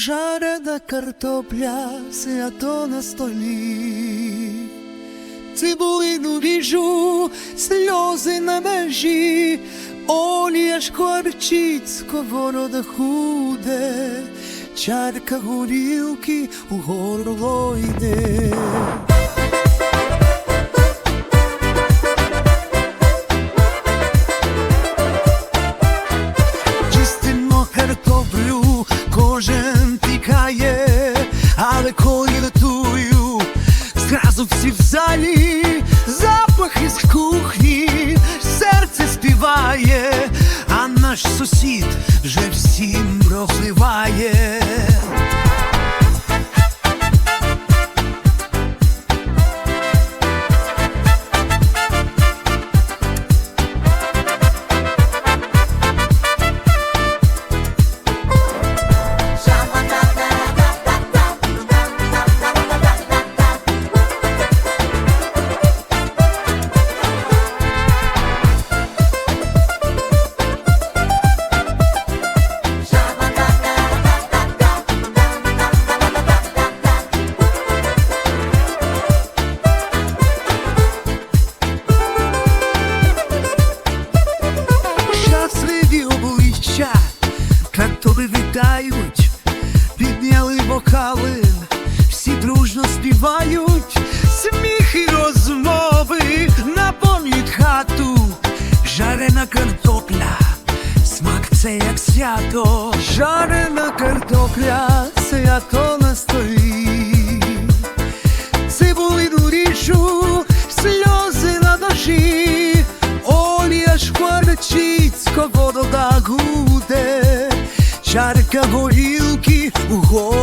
Жарена картопля, свято на столі, цибулину біжу, сльози на межі, олія шкварчить, сковорода худе, чарка горілки у горло йде. Зразу всі в залі, запах із кухні, серце співає, а наш сусід вже всім розливає. калин, всі дружно співають, сміх і розмови на помід хату, жарена картопля, смак це як свято, жарена картопля, свято на столі, цибулину ріжу, сльози на душі, олія шкварчить, сковорода гуде, чарка горілки у горі.